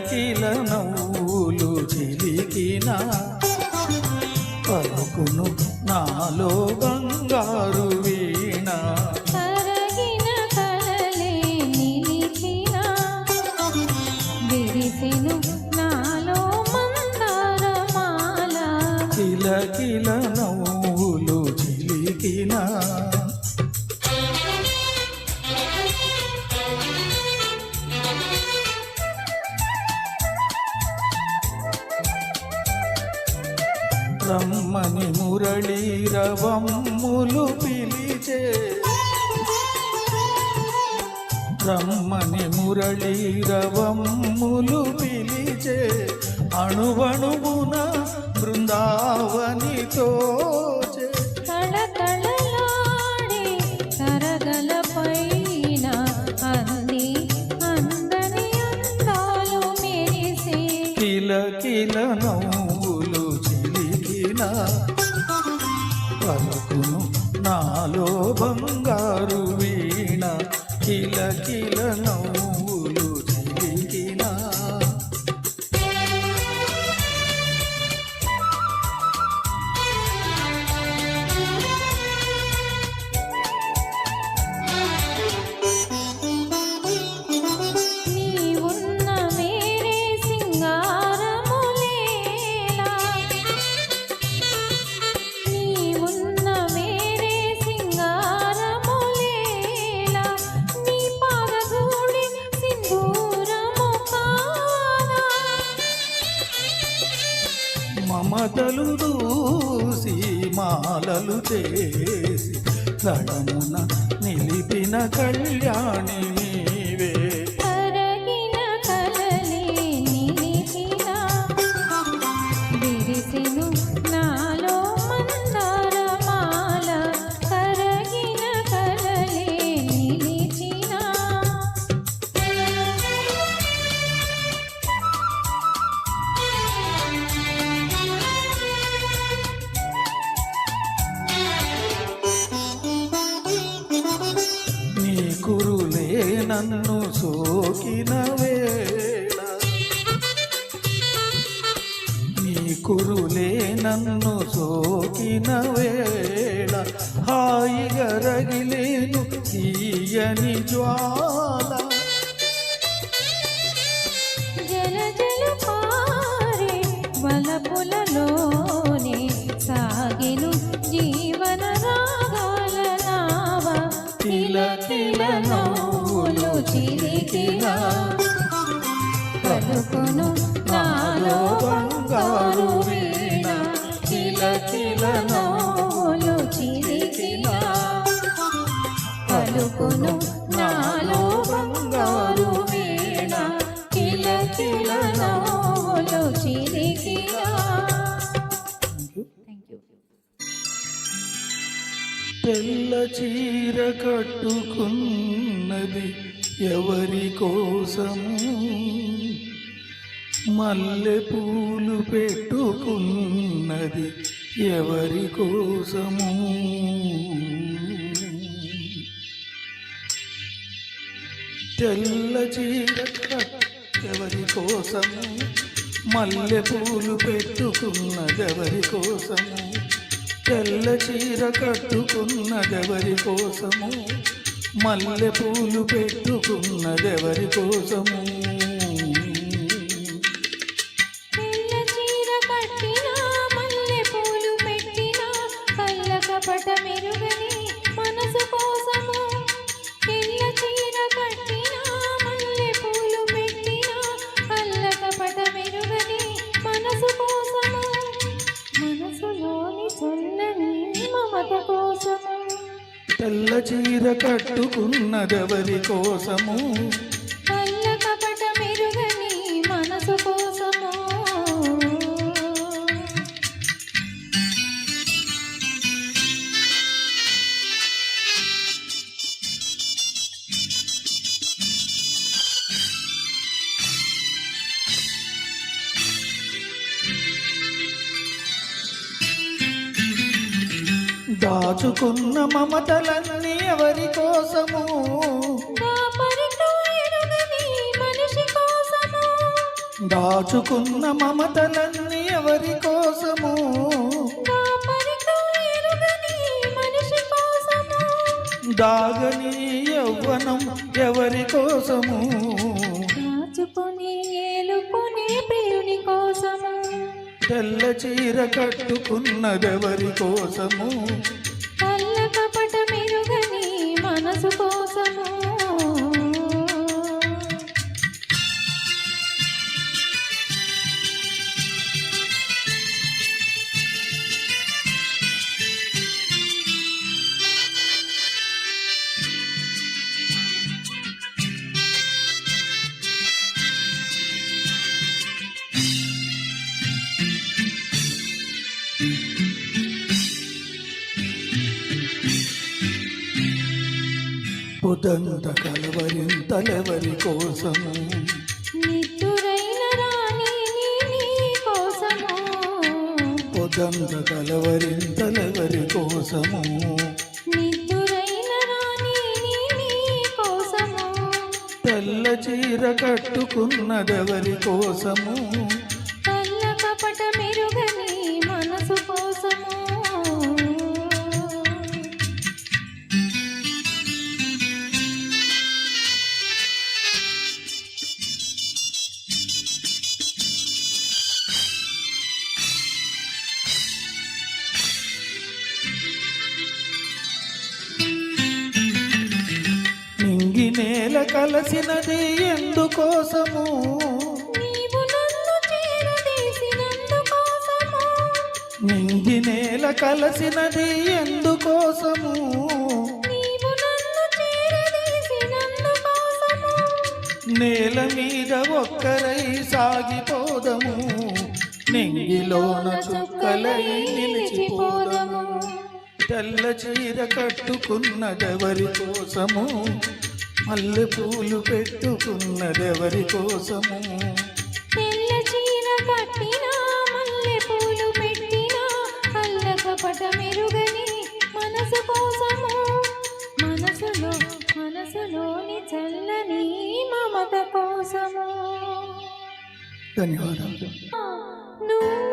కిల నవ్వులు చిలికిన పలుకును నాలో బంగారు వీ రమ్మని మురళీరవమ్ములు పిలిచే. రమ్మని మురళీరవమ్ములు పిలిచే. అణువణువున బృందావనితో బంగారు వీణ కిల కిల నవ్వులు చేసి నడమున నిలిపిన కళ్యాణి నన్ను సోకిన వేళ నీ కురులే నన్ను సోకిన వేళ హాయిగా రగిలేను తీయని జ్వాల కిల కిల నవ్వులు చిలికిన పలుకును నాలో బంగారు తెల్ల చీర కట్టుకున్నది ఎవరి కోసము? మల్లె పూలు పెట్టుకున్నది ఎవరి కోసము? తెల్ల చీర ఎవరి కోసము? మల్లె పూలు పెట్టుకున్నదెవరి కోసము? తెల్ల చీర కట్టుకున్నదెవరి కోసము? మల్లె పూలు పెట్టుకున్నదెవరి కోసము? తెల్ల చీర కట్టుకున్నదెవరి కోసము? దాచుకున్న మమతలన్నీ ఎవరి కోసము? దాచుకున్న మమతలన్నీ ఎవరి కోసము? దాగని యవ్వనం ఎవరి కోసము? దాచుకొని ఏలుకొని ప్రియుని కోసము? తెల్ల చీర కట్టుకున్నదెవరి కోసము? ఉదంత కలవరింతలెవరి కోసము. ఉదంత కలవరింతలెవరి కోసము. తెల్ల చీర కట్టుకున్నదెవరి కోసము? కలసినది ఎందుకోసము? నింగి నేల కలసినది ఎందుకోసము? నేల మీద ఒక్కరై సాగిపోదము. నింగిలోన చుక్కలై నిలిచిపోదము. తెల్ల చీర కట్టుకున్నదెవరి కోసము? మల్లె పూలు పెట్టుకున్నదెవరి కోసము తెల్ల చీర కట్టిన మల్లె పూలు పెట్టిన కళ్ళ కపట మెరుగని మనసు కోసము. మనసులో మనసులోని చల్లని మమత కోసము. ధన్యవాదాలు. నువ్వన్నా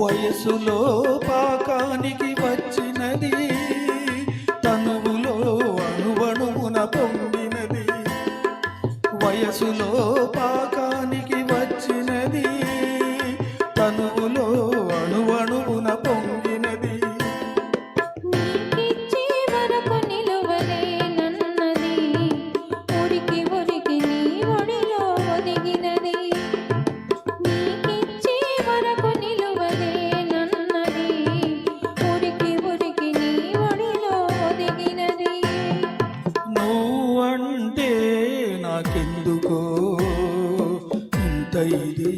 వయసులో పాకానికి వచ్చినది తనువులో అణువణువున పొందినది వయసులో ఎందుకో ఇంత ఇది